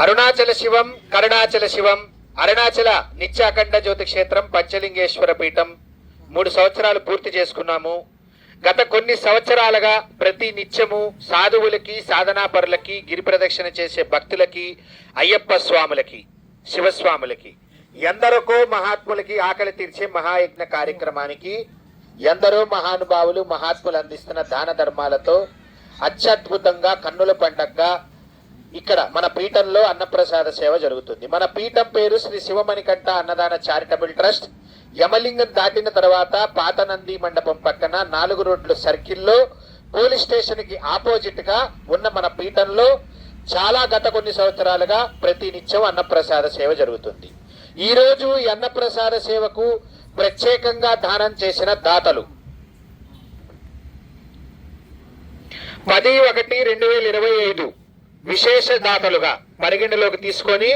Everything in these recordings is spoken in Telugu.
అరుణాచల శివం కరుణాచల శివం అరుణాచల నిత్యాఖండ జ్యోతి క్షేత్రం పంచలింగేశ్వర పీఠం మూడు సంవత్సరాలు పూర్తి చేసుకున్నాము. గత కొన్ని సంవత్సరాలుగా ప్రతి నిత్యము సాధువులకి సాధనాపరులకి గిరి ప్రదక్షిణ చేసే భక్తులకి అయ్యప్ప స్వాములకి శివస్వాములకి ఎందరికో మహాత్ములకి ఆకలి తీర్చే మహాయజ్ఞ కార్యక్రమానికి ఎందరో మహానుభావులు మహాత్ములు అందిస్తున్న దాన ధర్మాలతో అత్యద్భుతంగా కన్నుల పండగగా ఇక్కడ మన పీఠంలో అన్నప్రసాద సేవ జరుగుతుంది. మన పీఠం పేరు శ్రీ శివమణికంఠ అన్నదాన చారిటబుల్ ట్రస్ట్. యమలింగం దాటిన తర్వాత పాత నంది మండపం పక్కన నాలుగు రోడ్లు సర్కిల్లో పోలీస్ స్టేషన్కి ఆపోజిట్గా ఉన్న మన పీఠంలో చాలా గత కొన్ని సంవత్సరాలుగా ప్రతి నిత్యం అన్నప్రసాద సేవ జరుగుతుంది. ఈ రోజు ఈ అన్నప్రసాద సేవకు ప్రత్యేకంగా దానం చేసిన దాతలు. పది ఒకటి రెండు వేల ఇరవై ఐదు. విశేష దాతలుగా పరిగణలోకి తీసుకొని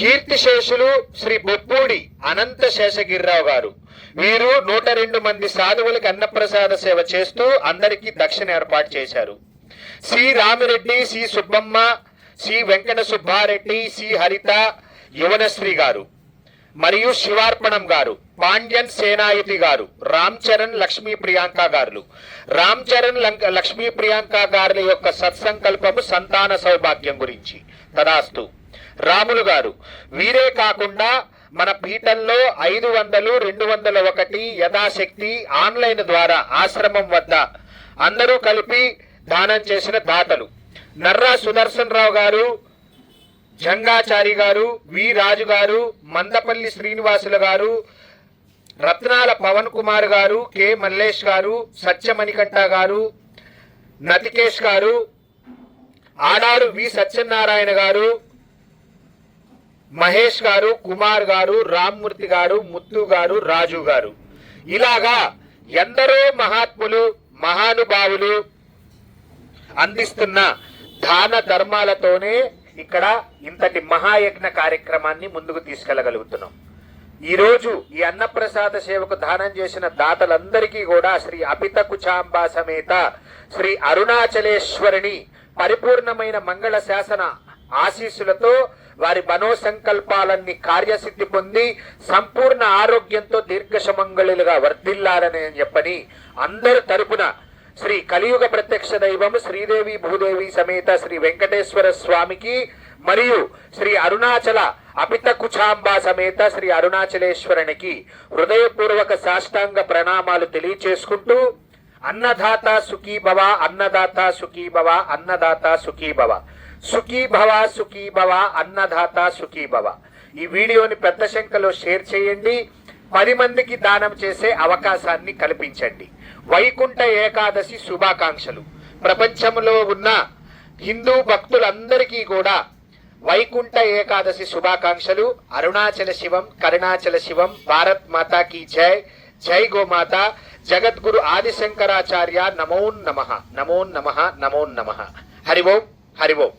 కీర్తిశేషులు శ్రీ బొప్పూడి అనంత శేషగిరిరావు గారు. వీరు నూట రెండు మంది సాధువులకు అన్నప్రసాద సేవ చేస్తూ అందరికీ దక్షిణ ఏర్పాటు చేశారు. C Ramireddy C Subbamma C Venkata Subbareddy C Haritha Yuvanasri గారు. మరియు శివార్పణం గారు పాండ్యన్ సేనాయతి గారు రామ్ చరణ్ లక్ష్మీ ప్రియాంక గారు రామ్ చరణ్ లంక- లక్ష్మీ ప్రియాంక గారుల యొక్క సత్సంకల్పము సంతాన సౌభాగ్యం గురించి. తదాస్తు. రాములు గారు వీరే కాకుండా మన పీఠంలో ఐదు వందలు రెండు వందల ఒకటి యథాశక్తి ఆన్లైన్ ద్వారా ఆశ్రమం వద్ద అందరూ కలిపి దానం చేసిన దాతలు. నర్రా సుదర్శన్ రావు గారు జంగాచారి గారు వి రాజు గారు మందపల్లి శ్రీనివాసులు గారు రత్నాల పవన్ కుమార్ గారు కె మల్లేష్ గారు సత్యమణికంఠ గారు నతికేష్ గారు ఆడారు వి సత్యనారాయణ గారు మహేష్ గారు కుమార్ గారు రామ్మూర్తి గారు ముత్తు గారు రాజు గారు. ఇలాగా ఎందరో మహాత్ములు మహానుభావులు అందిస్తున్న దాన ధర్మాలతోనే ఇక్కడ ఇంతటి మహాయజ్ఞ కార్యక్రమాన్ని ముందుకు తీసుకెళ్ళగలుగుతున్నాం. ఈరోజు ఈ అన్నప్రసాద సేవకు దానం చేసిన దాతలందరికీ కూడా శ్రీ అపిత కుచాంబా సమేత శ్రీ అరుణాచలేశ్వరిని పరిపూర్ణమైన మంగళ శాసన ఆశీస్సులతో వారి మనోసంకల్పాలన్నీ కార్యసిద్ధి పొంది సంపూర్ణ ఆరోగ్యంతో దీర్ఘశమంగళులుగా వర్ధిల్లాలని చెప్పని అందరి తరపున శ్రీ కలియుగ ప్రత్యక్ష దైవం శ్రీదేవి భూదేవి సమేత శ్రీ వెంకటేశ్వర స్వామికి మరియు శ్రీ అరుణాచల అపిత కుచాంబ సమేత శ్రీ అరుణాచలేశ్వరునికి హృదయపూర్వక సాష్టాంగ ప్రణామాలు తెలియచేసుకుంటూ అన్నదాత సుఖీ భవ అన్నదాత సుఖీ భవ అన్నదాత సుఖీ భవ. సుఖీ భవ సుఖీ భవ అన్నదాత సుఖీ భవ. ఈ వీడియోని పెద్ద సంఖ్యలో షేర్ చేయండి పది మందికి దానం చేసే అవకాశాన్ని కల్పించండి. వైకుంఠ ఏకాదశి శుభాకాంక్షలు. ప్రపంచంలో ఉన్న హిందూ భక్తులందరికీ కూడా వైకుంఠ ఏకాదశి శుభాకాంక్షలు. అరుణాచల శివం కరుణాచల శివం భారత్ మాతాకి జై జై గోమాత జగద్గురు ఆదిశంకరాచార్య నమో నమ నమో నమ నమో నమ. హరి ఓం హరి ఓం.